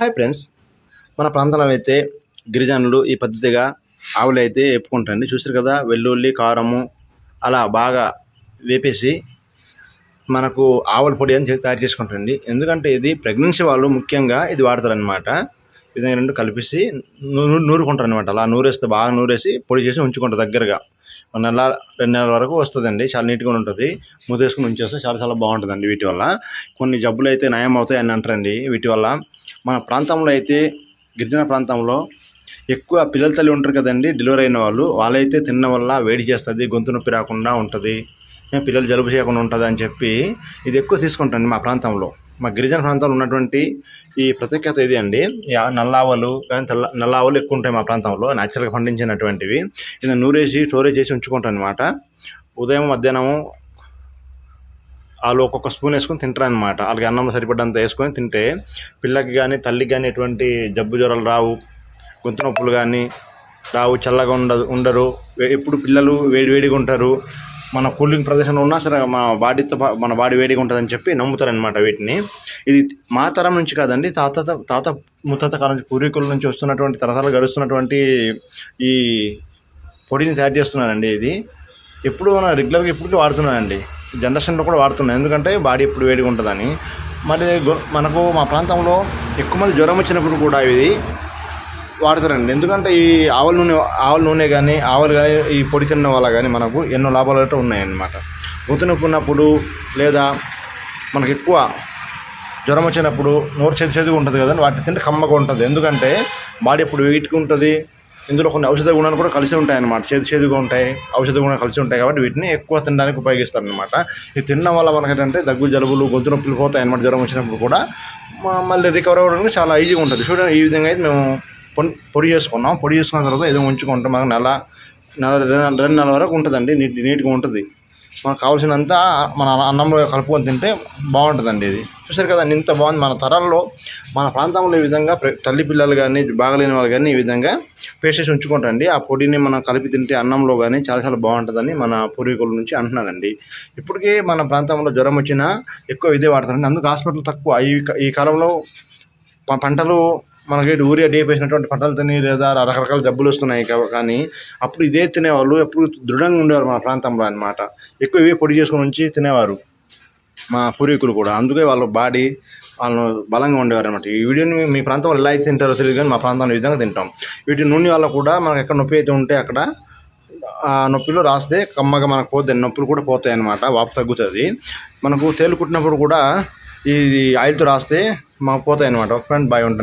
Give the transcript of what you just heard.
Hi friends మన ప్రాంతంలో అయితే గిరిజనులు ఈ పద్ధతిగా ఆవులు అయితే ఎప్పుకుంటారండి చూసారు కదా వెల్లుల్లి కారము అలా బాగా వేపేసి మనకు ఆవుల పొడి అని తయారు చేసుకుంటారండి. ఎందుకంటే ఇది ప్రెగ్నెన్సీ వాళ్ళు ముఖ్యంగా ఇది వాడతారనమాట విధంగా రెండు కలిపేసి నూరుకుంటారు అనమాట అలా నూరేస్తే బాగా నూరేసి పొడి చేసి ఉంచుకుంటారు దగ్గరగా. ఒక నెల రెండు నెలల వరకు వస్తుందండి. చాలా నీట్గా ఉంటుంది. ముద్దేసుకుని ఉంచేస్తే చాలా చాలా బాగుంటుందండి వీటి వల్ల. కొన్ని జబ్బులు అయితే నయం అవుతాయి అని అంటారండి. వీటి వల్ల మన ప్రాంతంలో అయితే గిరిజన ప్రాంతంలో ఎక్కువ పిల్లల తల్లి ఉంటారు కదండి డెలివరీ అయిన వాళ్ళు. వాళ్ళైతే తిన్న వల్ల వేడి చేస్తుంది గొంతు నొప్పి రాకుండా ఉంటుంది. పిల్లలు జలుబు చేయకుండా ఉంటుంది అని చెప్పి ఇది ఎక్కువ తీసుకుంటుంది మా ప్రాంతంలో. మా గిరిజన ప్రాంతంలో ఉన్నటువంటి ఈ ప్రత్యేకత ఇది అండి. నల్లావలు కానీ తెల్ల నల్లావలు ఎక్కువ ఉంటాయి మా ప్రాంతంలో న్యాచురల్గా పండించినటువంటివి. ఇది నూరేసి స్టోరేజ్ చేసి ఉంచుకుంటాం అనమాట ఉదయం మధ్యాహ్నము వాళ్ళు ఒక్కొక్క స్పూన్ వేసుకొని తింటారు అనమాట వాళ్ళకి అన్నంలో సరిపడంత వేసుకొని తింటే పిల్లకి కానీ తల్లికి కానీ ఎటువంటి జబ్బు జ్వరాలు రావు. గొంతు నొప్పులు కానీ రావు చల్లగా ఉండదు ఉండరు. ఎప్పుడు పిల్లలు వేడి వేడిగా ఉంటారు. మన కూలింగ్ ప్రదేశంలో ఉన్నా సరే మన బాడీతో మన బాడీ వేడిగా ఉంటుందని చెప్పి నమ్ముతారనమాట వీటిని. ఇది మా తరం నుంచి కాదండి తాత తాత ముత్తాత కాలం నుంచి పూర్వీకుల నుంచి వస్తున్నటువంటి తరతరాలు గడుస్తున్నటువంటి ఈ పొడిని తయారు చేస్తున్నానండి ఇది. ఎప్పుడు మన రెగ్యులర్గా ఇప్పటికీ వాడుతున్నానండి జనరేషన్లో కూడా వాడుతున్నాను ఎందుకంటే బాడీ ఎప్పుడు వేడిగా ఉంటుందని. మరి మనకు మా ప్రాంతంలో ఎక్కువ మంది జ్వరం వచ్చినప్పుడు కూడా ఇది వాడతారండి. ఎందుకంటే ఈ ఆవుల నూనె ఆవుల నూనె కానీ ఆవులు కానీ ఈ పొడి తిన్న వల్ల కానీ మనకు ఎన్నో లాభాలు అయితే ఉన్నాయన్నమాట. ఉతునుకున్నప్పుడు లేదా మనకు ఎక్కువ జ్వరం వచ్చినప్పుడు నోరు చేతి చేతిగా ఉంటుంది కదండి. వాటిని తింటే కమ్మగా ఉంటుంది. ఎందుకంటే బాడీ ఎప్పుడు వెయిట్గా ఉంటుంది ఇందులో కొన్ని ఔషధ గుణాలు కూడా కలిసి ఉంటాయి అన్నమాట చేదు చేదుగా ఉంటాయి. ఔషధ గుణాలు కలిసి ఉంటాయి కాబట్టి వీటిని ఎక్కువ తినడానికి ఉపయోగిస్తారు అనమాట ఇది తినడం వల్ల మనకి ఏంటంటే దగ్గు జలుబులు గొంతు నొప్పులు పోతాయి అన్నమాట జ్వరం వచ్చినప్పుడు కూడా. మళ్ళీ రికవర్ అవ్వడానికి చాలా ఈజీగా ఉంటుంది. చూడండి ఈ విధంగా అయితే మేము పొడి పొడి చేసుకున్నాం. పొడి చేసుకున్న తర్వాత ఏదో ఉంచుకుంటాం మనకు నెల నెల రెండు రెండు నెలల వరకు ఉంటుందండి. నీట్ నీట్గా ఉంటుంది. మనకు కావాల్సినంత మన అన్నంలో కలుపుకొని తింటే బాగుంటుందండి ఇది. చూసారు కదండి ఇంత బాగుంది. మన తరాల్లో మన ప్రాంతంలో ఈ విధంగా తల్లి పిల్లలు కానీ బాగలేని వాళ్ళు కానీ ఈ విధంగా పేస్ట్ చేసి ఉంచుకుంటారండి. ఆ పొడిని మనం కలిపి తింటే అన్నంలో కానీ చాలా చాలా బాగుంటుందని మన పూర్వీకుల నుంచి అంటున్నారండి. ఇప్పటికీ మన ప్రాంతంలో జ్వరం వచ్చినా ఎక్కువ ఇదే వాడతారండి. అందుకు హాస్పిటల్ తక్కువ. ఈ ఈ కాలంలో పంటలు మనకి ఊరియా డీప్ వేసినటువంటి పంటలు తిని లేదా రకరకాల జబ్బులు వస్తున్నాయి కానీ అప్పుడు ఇదే తినేవాళ్ళు ఎప్పుడు దృఢంగా ఉండేవారు మన ప్రాంతంలో అన్నమాట. ఎక్కువ ఇవే పొడి చేసుకొని ఉంచి తినేవారు మా పూర్వీకులు కూడా. అందుకే వాళ్ళ బాడీ వాళ్ళు బలంగా ఉండేవారు అనమాట ఈ వీడియోని మీ- ప్రాంతంలో ఎలా అయితే తింటారో తెలియదు కానీ మా ప్రాంతంలో ఈ విధంగా తింటాం. వీటి నూనె వల్ల కూడా మనకు ఎక్కడ నొప్పి అయితే ఉంటే అక్కడ ఆ నొప్పిలో రాస్తే కమ్మగా మనకు పోతే నొప్పులు కూడా పోతాయి అనమాట వాపు తగ్గుతుంది. మనకు తేలు కుట్టినప్పుడు కూడా ఈ ఆయిల్తో రాస్తే మాకు పోతాయి అనమాట ఒక ఫ్రెండ్ బాయ్ ఉంటుంది